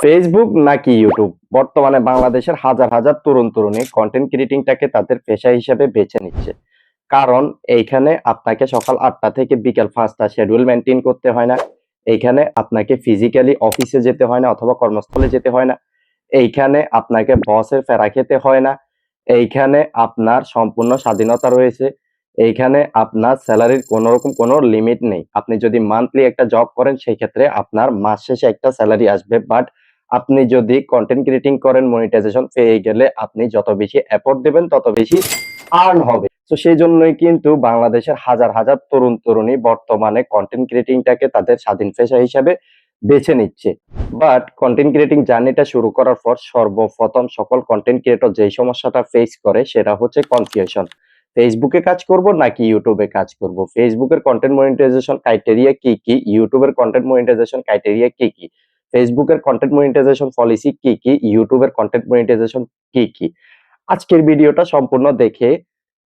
Facebook নাকি YouTube বর্তমানে বাংলাদেশের হাজার হাজার তরুণ তরুণী কন্টেন্ট ক্রিয়েটিংটাকে তাদের পেশা হিসেবে বেছে নিচ্ছে। কারণ এইখানে আপনাকে সকাল আটটা থেকে বিকেল পাঁচটা শেডিউল মেনটেন করতে হয় না। এইখানে আপনাকে ফিজিক্যালি অফিসে যেতে হয় না অথবা কর্মস্থলে যেতে হয় না। এইখানে আপনাকে বসের ফেরা খেতে হয় না। এইখানে আপনার সম্পূর্ণ স্বাধীনতা রয়েছে। এইখানে আপনার স্যালারির কোনো রকম কোনো লিমিট নেই। আপনি যদি মান্থলি একটা জব করেন সেই ক্ষেত্রে আপনার মাস শেষে একটা স্যালারি আসবে। বাট আপনি যদি কন্টেন্ট ক্রিয়েটিং করেন মনিটাইজেশন পেয়ে গেলে আপনি যত বেশি এফোর্ট দেবেন, তত বেশি আর্ন হবে। তো সেই জন্যই কিন্তু বাংলাদেশের হাজার হাজার তরুণ তরুণী বর্তমানে কন্টেন্ট ক্রিয়েটিংটাকে তাদের স্বাধীন পেশা হিসাবে বেছে নিচ্ছে। বাট কন্টেন্ট ক্রিয়েটিং জার্নিটা শুরু করার পর সর্বপ্রথম সকল কন্টেন্ট ক্রিয়েটর যেই সমস্যাটা ফেস করে, সেটা হচ্ছে কনফিউশন ফেসবুকে কাজ করব নাকি ইউটিউবে কাজ করব? ফেসবুকের কন্টেন্ট মনিটাইজেশন ক্রাইটেরিয়া কি কি? ইউটিউবের কন্টেন্ট মনিটাইজেশন ক্রাইটেরিয়া কি কি? ফেসবুকের কন্টেন্ট মনিটাইজেশন পলিসি কি কি? ইউটিউবের কন্টেন্ট মনিটাইজেশন কি কি? আজকের ভিডিওটা সম্পূর্ণ দেখে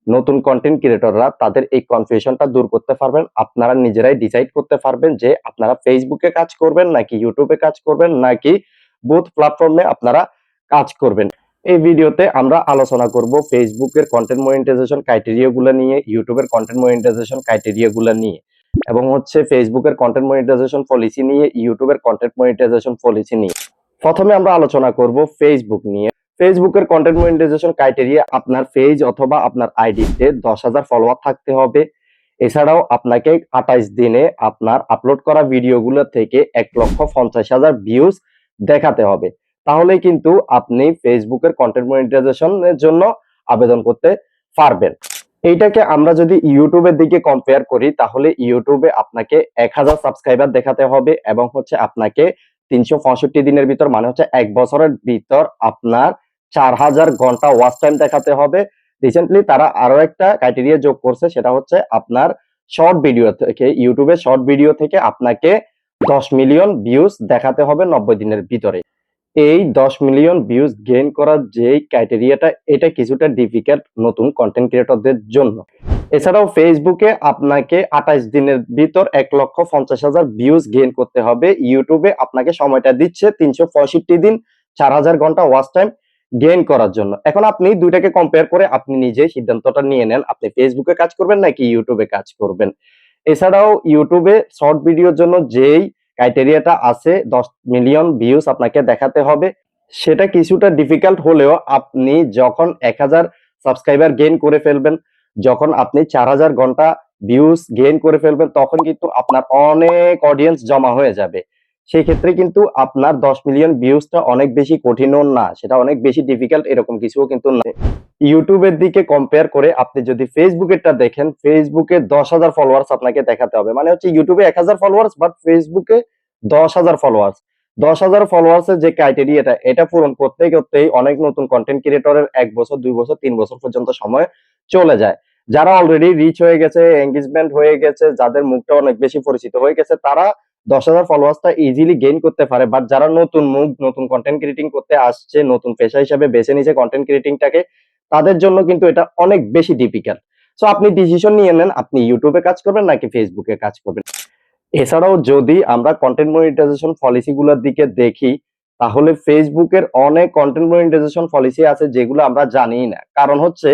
নতুন কন্টেন্ট ক্রিয়েটররা তাদের এই কনফিউশনটা দূর করতে পারবেন। আপনারা নিজেরাই ডিসাইড করতে পারবেন যে আপনারা ফেসবুকে কাজ করবেন নাকি ইউটিউবে কাজ করবেন নাকি বুথ প্ল্যাটফর্মে আপনারা কাজ করবেন। এই ভিডিওতে আমরা আলোচনা করব ফেসবুকের কন্টেন্ট মনিটাইজেশন ক্রাইটেরিয়া গুলো নিয়ে ইউটিউবের কন্টেন্ট মনিটাইজেশন ক্রাইটেরিয়া গুলো নিয়ে। এবং হচ্ছে ফেসবুকের কন্টেন্ট মনিটাইজেশন পলিসি নিয়ে ইউটিউবের কন্টেন্ট মনিটাইজেশন পলিসি নিয়ে। প্রথমে আমরা আলোচনা করব ফেসবুক নিয়ে। ফেসবুকের কন্টেন্ট মনিটাইজেশন ক্রাইটেরিয়া আপনার পেজ অথবা আপনার আইডিতে দশ হাজার ফলোয়ার থাকতে হবে। এছাড়াও আপনাকে আঠাইশ দিনে আপনার আপলোড করা ভিডিওগুলো থেকে এক লক্ষ পঞ্চাশ হাজার ভিউজ দেখাতে হবে। তাহলে কিন্তু আপনি ফেসবুকের কন্টেন্ট মনিটাইজেশনের জন্য আবেদন করতে পারবেন। এইটাকে আমরা যদি ইউটিউবের দিকে কম্পেয়ার করি, তাহলে ইউটিউবে আপনাকে এক হাজার সাবস্ক্রাইবার দেখাতে হবে এবং হচ্ছে আপনাকে তিনশো পঁয়ষট্টি দিনের ভিতর মানে হচ্ছে এক বছরের ভিতর আপনার চার হাজার ঘণ্টা ওয়াচ টাইম দেখাতে হবে। রিসেন্টলি তারা আরও একটা ক্রাইটেরিয়া যোগ করছে, সেটা হচ্ছে আপনার শর্ট ভিডিও থেকে, ইউটিউবে শর্ট ভিডিও থেকে আপনাকে দশ মিলিয়ন ভিউজ দেখাতে হবে নব্বই দিনের ভিতরে। এই দশ মিলিয়ন ভিউজ গেইন করার যে ক্রাইটেরিয়াটা এটা কিছুটা ডিফিকাল্ট নতুন কন্টেন্ট ক্রিয়েটরদের জন্য। এছাড়াও ফেসবুকে আপনাকে আঠাইশ দিনের ভিতর এক লক্ষ পঞ্চাশ হাজার ভিউজ গেইন করতে হবে। ইউটিউবে আপনাকে সময়টা দিচ্ছে তিনশো পঁয়ষট্টি দিন, চার হাজার ঘণ্টা ওয়াচ টাইম গেইন করার জন্য। এখন আপনি দুইটাকে কম্পেয়ার করে আপনি নিজে সিদ্ধান্তটা নিয়ে নেন। আপনি ফেসবুকে কাজ করবেন নাকি ইউটিউবে কাজ করবেন? এছাড়াও ইউটিউবে শর্ট ভিডিওর জন্য যেই ক্রাইটেরিয়াটা আছে, দশ মিলিয়ন ভিউজ আপনাকে দেখাতে হবে। সেটা কিছুটা ডিফিকাল্ট হলেও আপনি যখন এক হাজার সাবস্ক্রাইবার গেইন করে ফেলবেন, যখন আপনি চার হাজার ঘণ্টা ভিউজ গেইন করে ফেলবেন, তখন কিন্তু আপনার অনেক অডিয়েন্স জমা হয়ে যাবে। সেই ক্ষেত্রে কিন্তু আপনার দশ মিলিয়ন ভিউজটা অনেক বেশি কঠিনও না, সেটা অনেক বেশি ডিফিকাল্ট এরকম কিছুও কিন্তু না। ইউটিউবের দিকে কম্পেয়ার করে আপনি যদি ফেসবুকেরটা দেখেন, ফেসবুকে দশ হাজার ফলোয়ার্স আপনাকে দেখাতে হবে। মানে হচ্ছে ইউটিউবে এক হাজার ফলোয়ার্স বাট ফেসবুকে দশ হাজার ফলোয়ার্স দশ হাজার ফলোয়ার্স এর যে ক্রাইটেরিয়াটা এটা পূরণ করতে করতেই অনেক নতুন কন্টেন্ট ক্রিয়েটরের এক বছর, দুই বছর, তিন বছর পর্যন্ত সময় চলে যায়। যারা অলরেডি রিচ হয়ে গেছে এঙ্গেজমেন্ট হয়ে গেছে, যাদের মুখটা অনেক বেশি পরিচিত হয়ে গেছে, তারা দশ হাজার ফলোয়ার্সটা ইজিলি গেইন করতে পারে বাট যারা নতুন মুখ নতুন কন্টেন্ট ক্রিয়েটিং করতে আসছে, নতুন পেশা হিসেবে বেছে নিয়েছে কন্টেন্ট ক্রিয়েটিংটাকে তাদের জন্য কিন্তু এটা অনেক বেশি ডিফিকাল্ট সো আপনি ডিসিশন নিয়ে নেন, আপনি ইউটিউবে কাজ করবেন নাকি ফেসবুকে কাজ করবেন। এছাড়াও যদি আমরা কন্টেন্ট মনিটাইজেশন পলিসি গুলোর দিকে দেখি, তাহলে ফেসবুকের অনেক কন্টেন্ট মনিটাইজেশন পলিসি আছে যেগুলো আমরা জানি না। কারণ হচ্ছে,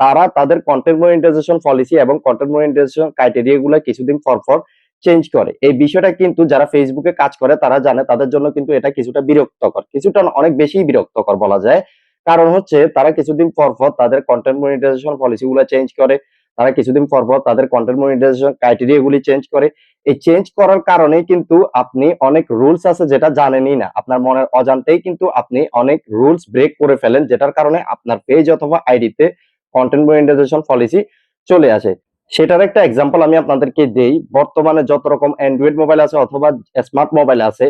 তারা তাদের কন্টেন্ট মনিটাইজেশন পলিসি এবং কন্টেন্ট মনিটাইজেশন ক্রাইটেরিয়া গুলো কিছুদিন পর পর চেঞ্জ করে। এই বিষয়টা কিন্তু যারা ফেসবুকে কাজ করে, তারা জানে তাদের জন্য কিন্তু এটা কিছুটা বিরক্তকর। কিছুটা অনেক বেশি বিরক্তকর বলা যায়। কারণ হচ্ছে তারা কিছুদিন পর পর তাদের কন্টেন্ট মনিটাইজেশন পলিসি গুলো চেঞ্জ করে, তারা কিছুদিন পর পর তাদের কন্টেন্ট মনিটাইজেশন ক্রাইটেরিয়া গুলি চেঞ্জ করে। এই চেঞ্জ করার কারণে কিন্তু আপনি অনেক রুলস আছে যেটা জানেনই না। আপনার মনের অজান্তেই কিন্তু আপনি অনেক রুলস ব্রেক করে ফেলেন, যেটার কারণে আপনার পেজ অথবা আইডিতে কন্টেন্ট মনিটাইজেশন পলিসি চলে আসে। সেটার একটা এক্সাম্পল আমি আপনাদেরকে দেই। বর্তমানে যত রকম অ্যান্ড্রয়েড মোবাইল আছে অথবা স্মার্ট মোবাইল আছে,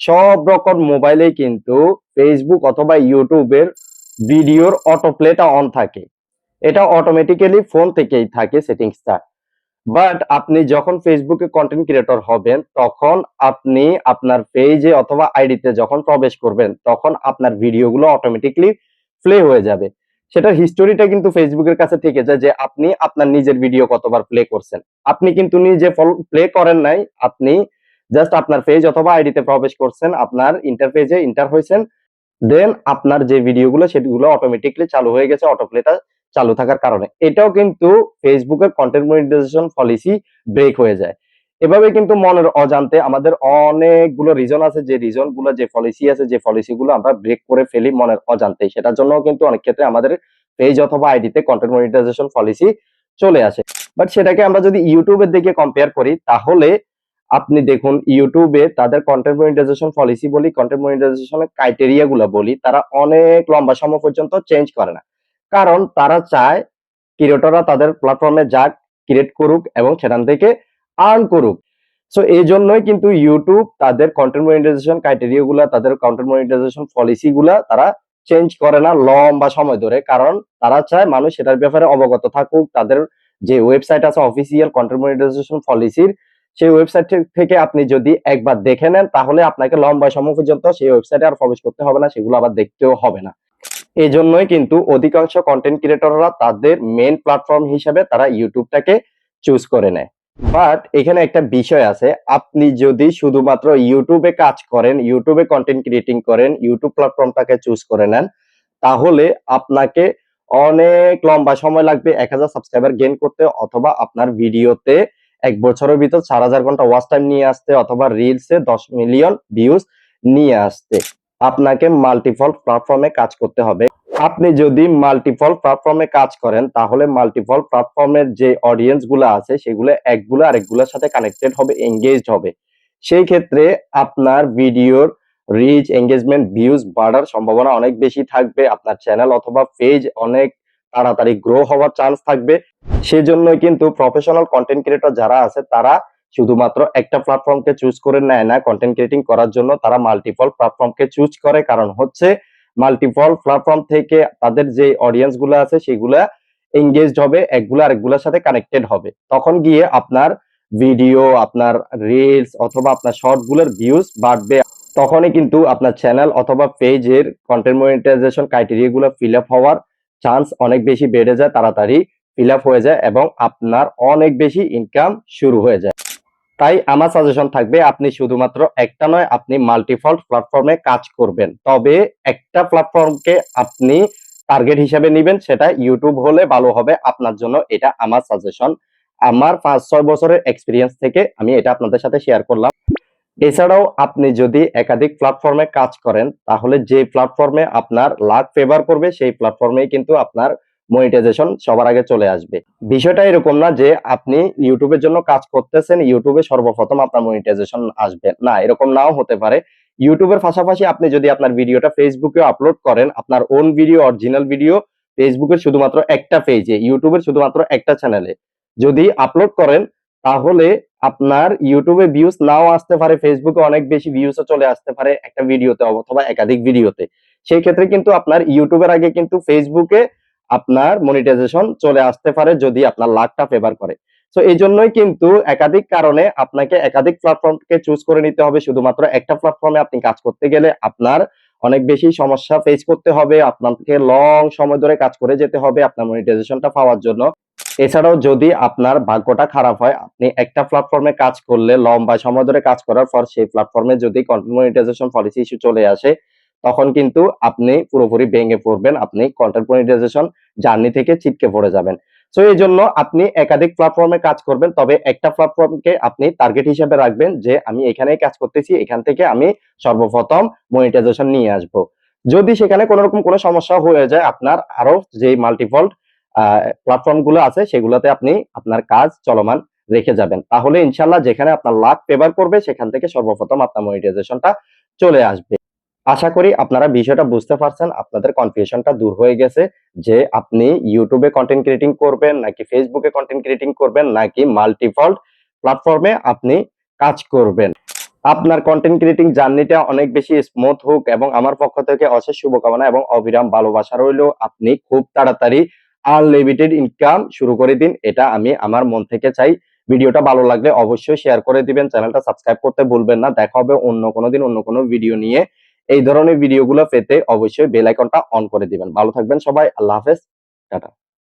সব রকম মোবাইলেই কিন্তু ফেসবুক অথবা ইউটিউবের ভিডিওর অটো প্লেটা অন থাকে। এটা অটোমেটিক্যালি ফোন থেকেই থাকে সেটিংসটা বাট আপনি যখন ফেসবুকে কন্টেন্ট ক্রিয়েটর হবেন, তখন আপনি আপনার পেজে অথবা আইডিতে যখন প্রবেশ করবেন, তখন আপনার ভিডিওগুলো অটোমেটিকলি প্লে হয়ে যাবে। সেটার হিস্টোরিটা কিন্তু ফেসবুকের কাছে থেকে যায় যে আপনি আপনার নিজের ভিডিও কতবার প্লে করছেন। আপনি কিন্তু নিজে প্লে করেন নাই, আপনি জাস্ট আপনার পেজ অথবা আইডিতে প্রবেশ করছেন, আপনার ইন্টারফেজে ইন্টার হয়েছেন দেন আপনার যে ভিডিওগুলো সেগুলো অটোমেটিকলি চালু হয়ে গেছে অটোপ্লেটা চালু থাকার কারণে। এটাও কিন্তু ফেসবুকের কন্টেন্ট মনিটাইজেশন পলিসি ব্রেক হয়ে যায়। এভাবে কিন্তু মনের অজান্তে আমাদের অনেকগুলো রিজন আছে, যে রিজনগুলো, যে পলিসি আছে, যে পলিসি গুলো আমরা ব্রেক করে ফেলি মনের অজান্তে সেটার জন্য কিন্তু অনেক ক্ষেত্রে আমাদের পেজ অথবা আইডিতে কন্টেন্ট মনিটাইজেশন পলিসি চলে আসে। বাট সেটাকে আমরা যদি ইউটিউবের দিকে কম্পেয়ার করি, তাহলে আপনি দেখুন ইউটিউবে তাদের কন্টেন্ট মনিটাইজেশন পলিসি বলি কন্টেন্ট মনিটাইজেশনের ক্রাইটেরিয়া গুলো বলি, তারা অনেক লম্বা সময় পর্যন্ত চেঞ্জ করে না। কারণ তারা চায় ক্রিয়েটররা তাদের প্ল্যাটফর্মে যাক ক্রিয়েট করুক এবং সেখান থেকে আর্ন করুক। সো এই জন্যই কিন্তু ইউটিউব তাদের কন্টেন্ট মনিটাইজেশন ক্রাইটেরিয়া গুলা, তাদের কন্টেন্ট মনিটাইজেশন পলিসি গুলা তারা চেঞ্জ করে না লম্বা সময় ধরে। কারণ তারা চায় মানুষ সেটার ব্যাপারে অবগত থাকুক, তাদের যে ওয়েবসাইট আছে অফিসিয়াল কন্টেন্ট মনিটাইজেশন পলিসির সেই ওয়েবসাইট থেকে আপনি যদি একবার দেখে নেন, তাহলে আপনাকে লম্বা সময় পর্যন্ত সেই ওয়েবসাইটে আর প্রবেশ করতে হবে না, সেগুলো আবার দেখতেও হবে না। এই জন্যই কিন্তু অধিকাংশ কন্টেন্ট ক্রিয়েটররা তাদের মেন প্ল্যাটফর্ম হিসেবে তারা ইউটিউবটাকে চুজ করে নেয়। বাট এখানে একটা বিষয় আছে। আপনি যদি শুধুমাত্র ইউটিউবে কাজ করেন ইউটিউবে কন্টেন্ট ক্রিয়েটিং করেন ইউটিউব প্ল্যাটফর্মটাকে চুজ করে নেন, তাহলে আপনাকে অনেক লম্বা সময় লাগবে, এক হাজার সাবস্ক্রাইবার গেইন করতে, অথবা আপনার ভিডিওতে এক বছরের ভিতর চার হাজার ঘণ্টা ওয়াচ টাইম নিয়ে আসতে, অথবা রিলসে দশ মিলিয়ন ভিউজ নিয়ে আসতে। আপনাকে মাল্টিপল প্ল্যাটফর্মে কাজ করতে হবে। আপনি যদি মাল্টিপল প্ল্যাটফর্মে কাজ করেন, তাহলে মাল্টিপল প্ল্যাটফর্মের যে অডিয়েন্সগুলো আছে, সেগুলো একগুলো আরেকগুলোর সাথে কানেক্টেড হবে এঙ্গেজড হবে। সেই ক্ষেত্রে আপনার ভিডিওর রিচ এঙ্গেজমেন্ট ভিউজ বাড়ার সম্ভাবনা অনেক বেশি থাকবে, আপনার চ্যানেল অথবা পেজ অনেক তাড়াতাড়ি গ্রো হওয়ার চান্স থাকবে। সেজন্যই কিন্তু প্রফেশনাল কন্টেন্ট ক্রিয়েটর যারা আছে, তারা শুধুমাত্র একটা প্ল্যাটফর্মকে চুজ করে নেয় না কন্টেন্ট ক্রিয়েটিং করার জন্য তারা মাল্টিপল প্ল্যাটফর্মকে চুজ করে। কারণ হচ্ছে মাল্টিপল প্ল্যাটফর্ম থেকে তাদের যে অডিয়েন্সগুলো আছে, সেগুলা এঙ্গেজড হবে, একগুলো আরেকগুলোর সাথে কানেক্টেড হবে। তখন গিয়ে আপনার ভিডিও আপনার রিলস অথবা আপনার শর্টগুলোর ভিউজ বাড়বে। তখনই কিন্তু আপনার চ্যানেল অথবা পেজের কন্টেন্ট মনিটাইজেশন ক্রাইটেরিয়া গুলো ফিল আপ হওয়ার চান্স অনেক বেশি বেড়ে যায়, তাড়াতাড়ি ফিল আপ হয়ে যায় এবং আপনার অনেক বেশি ইনকাম শুরু হয়ে যায়। তাই আমার সাজেশন থাকবে, আপনি শুধুমাত্র একটা নয়, আপনি মাল্টিফল্ট প্ল্যাটফর্মে কাজ করবেন। তবে একটা প্ল্যাটফর্মকে আপনি টার্গেট হিসেবে নেবেন, সেটা ইউটিউব হলে ভালো হবে। আপনার জন্য এটা আমার সাজেশন আমার পাঁচ, ছয় বছরের এক্সপিরিয়েন্স থেকে আমি এটা আপনাদের সাথে শেয়ার করলাম। এছাড়াও আপনি যদি একাধিক প্ল্যাটফর্মে কাজ করেন, তাহলে যে প্ল্যাটফর্মে আপনার লাখ ফেভার করবে, সেই প্ল্যাটফর্মেই কিন্তু আপনার মনিটাইজেশন সবার আগে চলে আসবে। বিষয়টা এরকম না যে আপনি ইউটিউবের জন্য কাজ করতেছেন, ইউটিউবে সর্বপ্রথম আপনার মনিটাইজেশন আসবে। না, এরকম নাও হতে পারে। ইউটিউবের পাশাপাশি আপনি যদি আপনার ভিডিওটা ফেসবুকে আপলোড করেন, আপনার ওন ভিডিও অরিজিনাল ভিডিও ফেসবুকের শুধুমাত্র একটা পেজে ইউটিউবের শুধুমাত্র একটা চ্যানেলে যদি আপলোড করেন, তাহলে আপনার ইউটিউবে ভিউজ নাও আসতে পারে, ফেসবুকে অনেক বেশি ভিউজও চলে আসতে পারে একটা ভিডিওতে অথবা একাধিক ভিডিওতে সেই ক্ষেত্রে কিন্তু আপনার ইউটিউবের আগে কিন্তু ফেসবুকে আপনার মনিটাইজেশন চলে আসতে পারে যদি আপনার লাখটা ফেভার করে। সো এই জন্যই কিন্তু একাধিক কারণে আপনাকে একাধিক প্ল্যাটফর্মকে চুজ করে নিতে হবে। শুধুমাত্র একটা প্ল্যাটফর্মে আপনি কাজ করতে গেলে আপনার অনেক বেশি সমস্যা ফেস করতে হবে। আপনাকে লং সময় ধরে কাজ করে যেতে হবে আপনার মনিটাইজেশনটা পাওয়ার জন্য। এছাড়াও যদি আপনার ভাগ্যটা খারাপ হয়, আপনি একটা প্ল্যাটফর্মে কাজ করলে, লম্বা সময় ধরে কাজ করার পর সেই প্ল্যাটফর্মে যদি কন্টেন্ট মনিটাইজেশন পলিসি ইস্যু চলে আসে তখন কিন্তু আপনি পুরোপুরি ভেঙে পড়বেন, আপনি কন্টেন্ট মনিটাইজেশন জার্নি থেকে ছিটকে পড়ে যাবেন। সো এই জন্য আপনি একাধিক প্ল্যাটফর্মে কাজ করবেন, তবে একটা প্ল্যাটফর্মকে আপনি টার্গেট হিসেবে রাখবেন যে, আমি এখানে কাজ করতেছি, এখান থেকে আমি সর্বপ্রথম মনিটাইজেশন নিয়ে আসব। যদি সেখানে কোনো রকম কোনো সমস্যা হয়ে যায়, আপনার আরও যে মাল্টিফল্ট প্ল্যাটফর্মগুলো আছে, সেগুলোতে আপনি আপনার কাজ চলমান রেখে যাবেন। তাহলে ইনশাল্লাহ যেখানে আপনার লাভ ফেভার করবে, সেখান থেকে সর্বপ্রথম আপনার মনিটাইজেশনটা চলে আসবে। আশা করি আপনারা বিষয়টা বুঝতে পারছেন, আপনাদের কনফিউশনটা দূর হয়ে গেছে যে আপনি ইউটিউবে কন্টেন্ট ক্রিয়েটিং করবেন, নাকি ফেসবুকে কন্টেন্ট ক্রিয়েটিং করবেন, নাকি মাল্টিফল্ট প্ল্যাটফর্মে আপনি কাজ করবেন। আপনার কন্টেন্ট ক্রিয়েটিং জার্নিটা অনেক বেশি স্মুথ হোক এবং আমার পক্ষ থেকে অশেষ শুভকামনা এবং অবিরাম ভালোবাসা রইল। আপনি খুব তাড়াতাড়ি আনলিমিটেড ইনকাম শুরু করে দিন, এটা আমি আমার মন থেকে চাই। ভিডিওটা ভালো লাগলে অবশ্যই শেয়ার করে দিবেন, চ্যানেলটা সাবস্ক্রাইব করতে ভুলবেন না। দেখা হবে অন্য কোনো দিন অন্য কোনো ভিডিও নিয়ে। এই ধরনের ভিডিওগুলো পেতে অবশ্যই বেল আইকনটা অন করে দিবেন। ভালো থাকবেন সবাই, আল্লাহ হাফেজ, টাটা।